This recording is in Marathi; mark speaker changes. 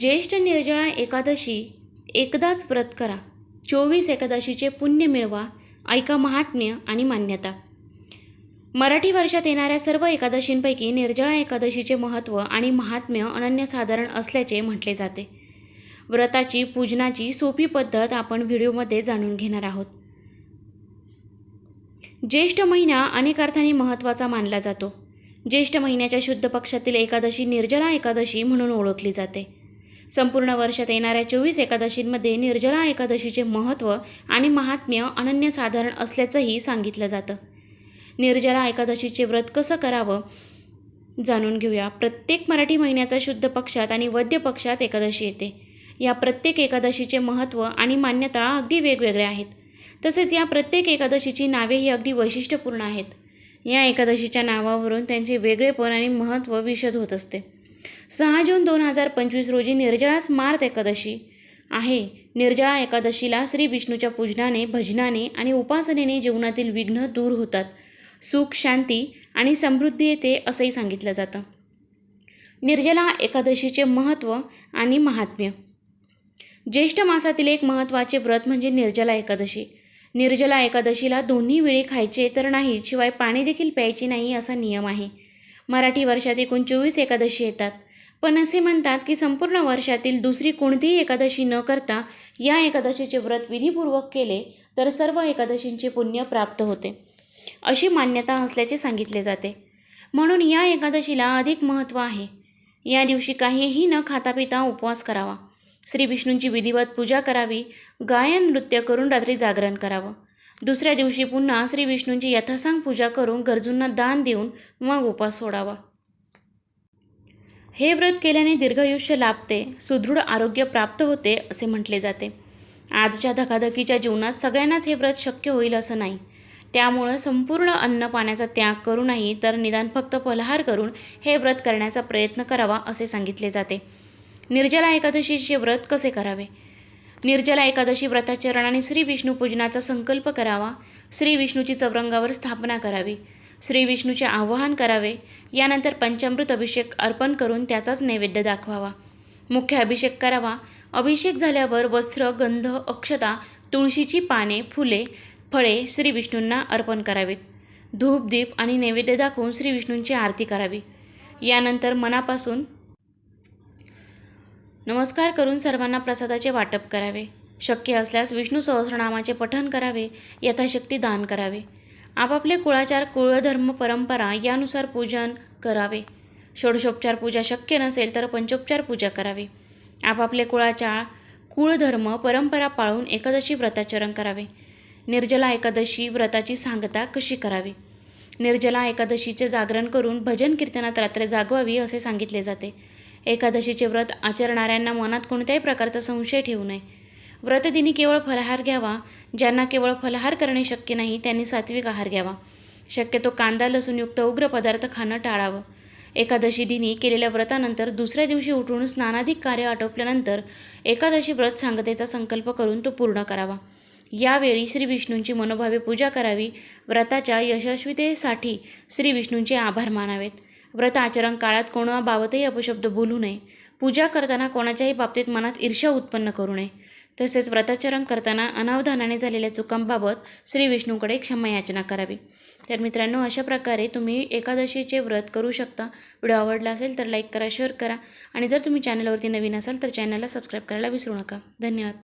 Speaker 1: ज्येष्ठ निर्जळा एकादशी एकदाच व्रत करा. चोवीस एकादशीचे पुण्य मिळवा ऐका महात्म्य आणि मान्यता. मराठी वर्षात येणाऱ्या सर्व एकादशींपैकी निर्जळा एकादशीचे महत्त्व आणि महात्म्य अनन्यसाधारण असल्याचे म्हटले जाते. व्रताची पूजनाची सोपी पद्धत आपण व्हिडिओमध्ये जाणून घेणार आहोत. ज्येष्ठ महिना अनेक अर्थाने महत्त्वाचा मानला जातो. ज्येष्ठ महिन्याच्या शुद्ध पक्षातील एकादशी निर्जला एकादशी म्हणून ओळखली जाते. संपूर्ण वर्षात येणाऱ्या चोवीस एकादशींमध्ये निर्जला एकादशीचे महत्त्व आणि महात्म्य अनन्यसाधारण असल्याचंही सांगितलं जातं. निर्जला एकादशीचे व्रत कसं करावं जाणून घेऊया. प्रत्येक मराठी महिन्याचा शुद्ध पक्षात आणि वद्य पक्षात एकादशी येते. या प्रत्येक एकादशीचे महत्त्व आणि मान्यता अगदी वेगवेगळ्या आहेत. तसेच या प्रत्येक एकादशीची नावेही अगदी वैशिष्ट्यपूर्ण आहेत. या एकादशीच्या नावावरून त्यांचे वेगळेपण आणि महत्त्व विशद होत असते. सहा जून दोन हजार पंचवीस रोजी निर्जळा स्मार्त एकादशी आहे. निर्जळा एकादशीला श्री विष्णूच्या पूजनाने भजनाने आणि उपासनेने जीवनातील विघ्न दूर होतात. सुख शांती आणि समृद्धी येते असंही सांगितलं जातं. निर्जला एकादशीचे महत्त्व आणि महात्म्य. ज्येष्ठ मासातील एक महत्त्वाचे व्रत म्हणजे निर्जला एकादशी. निर्जला एकादशीला दोन्ही वेळी खायचे तर नाही शिवाय पाणी देखील प्यायचे नाही असा नियम आहे. मराठी वर्षात एकूण चोवीस एकादशी येतात. पण असे म्हणतात की संपूर्ण वर्षातील दुसरी कोणतीही एकादशी न करता या एकादशीचे व्रत विधीपूर्वक केले तर सर्व एकादशींचे पुण्य प्राप्त होते. अशी मान्यता असल्याचे सांगितले जाते. म्हणून या एकादशीला अधिक महत्त्व आहे. या दिवशी काहीही न खाता पिता उपवास करावा. श्री विष्णूंची विधिवत पूजा करावी गायन नृत्य करून रात्री जागरण करावं. दुसऱ्या दिवशी पुन्हा श्री विष्णूंची यथासांग पूजा करून गरजूंना दान देऊन मग उपास सोडावा. हे व्रत केल्याने दीर्घायुष्य लाभते सुदृढ आरोग्य प्राप्त होते असे म्हटले जाते. आजच्या धकाधकीच्या जीवनात सगळ्यांनाच हे व्रत शक्य होईल असं नाही. त्यामुळं संपूर्ण अन्न पाण्याचा त्याग करूनही तर निदान फक्त फलहार करून हे व्रत करण्याचा प्रयत्न करावा असे सांगितले जाते. निर्जला एकादशीचे व्रत कसे करावे? निर्जला एकादशी व्रताचरणाने श्री विष्णू पूजनाचा संकल्प करावा श्री विष्णूची चौरंगावर स्थापना करावी श्री विष्णूचे आवाहन करावे. यानंतर पंचामृत अभिषेक अर्पण करून त्याचाच नैवेद्य दाखवावा. मुख्य अभिषेक करावा. अभिषेक झाल्यावर वस्त्र गंध अक्षता तुळशीची पाने फुले फळे श्री विष्णूंना अर्पण करावीत. धूप दीप आणि नैवेद्य दाखवून श्री विष्णूंची आरती करावी. यानंतर मनापासून नमस्कार करून सर्वांना प्रसादाचे वाटप करावे. शक्य असल्यास विष्णू सहस्रनामाचे पठण करावे. यथाशक्ती दान करावे. आपापले कुळाचार कुळधर्म परंपरा यानुसार पूजन करावे. षोडशोपचार पूजा शक्य नसेल तर पंचोपचार पूजा करावी. आपापले कुळाचार कुळधर्म परंपरा पाळून एकादशी व्रताचरण करावे. निर्जला एकादशी व्रताची सांगता कशी करावी? निर्जला एकादशीचे जागरण करून भजन कीर्तनात रात्र जागवावी असे सांगितले जाते. एकादशीचे व्रत आचरणाऱ्यांना मनात कोणत्याही प्रकारचा संशय ठेवू नये. व्रतदिनी केवळ फलाहार घ्यावा ज्यांना केवळ फलाहार करणे शक्य नाही त्यांनी सात्विक आहार घ्यावा. शक्यतो कांदा लसूणयुक्त उग्र पदार्थ खाणं टाळावं. एकादशी दिनी केलेल्या व्रतानंतर दुसऱ्या दिवशी उठून स्नानाधिक कार्य आटोपल्यानंतर एकादशी व्रत सांगतेचा संकल्प करून तो पूर्ण करावा. यावेळी श्री विष्णूंची मनोभावे पूजा करावी व्रताच्या यशस्वीतेसाठी श्री विष्णूंचे आभार मानावेत. व्रत आचरण काळात कोणाबाबतही अपशब्द बोलू नये. पूजा करताना कोणाच्याही बाबतीत मनात ईर्ष्या उत्पन्न करू नये. तसेच व्रताचरण करताना अनावधानाने झालेल्या चुकांबाबत श्री विष्णूकडे क्षमायाचना करावी. तर मित्रांनो अशा प्रकारे तुम्ही एकादशीचे व्रत करू शकता. व्हिडिओ आवडला असेल तर लाईक करा शेअर करा. आणि जर तुम्ही चॅनलवरती नवीन असाल तर चॅनलला सबस्क्राईब करायला विसरू नका. धन्यवाद.